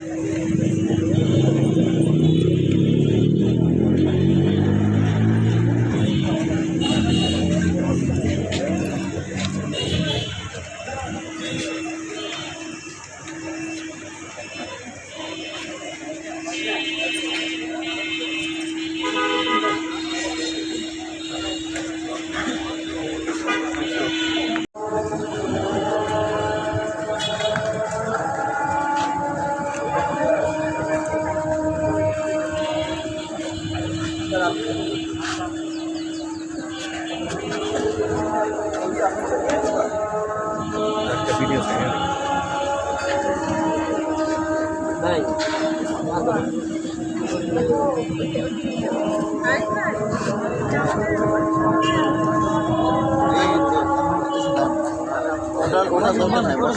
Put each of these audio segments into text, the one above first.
Thank you. একটা video থাকে ওটা ওটা দরকার নাই বস।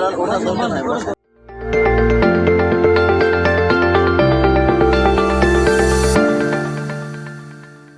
ওটা ওটা দরকার নাই বস।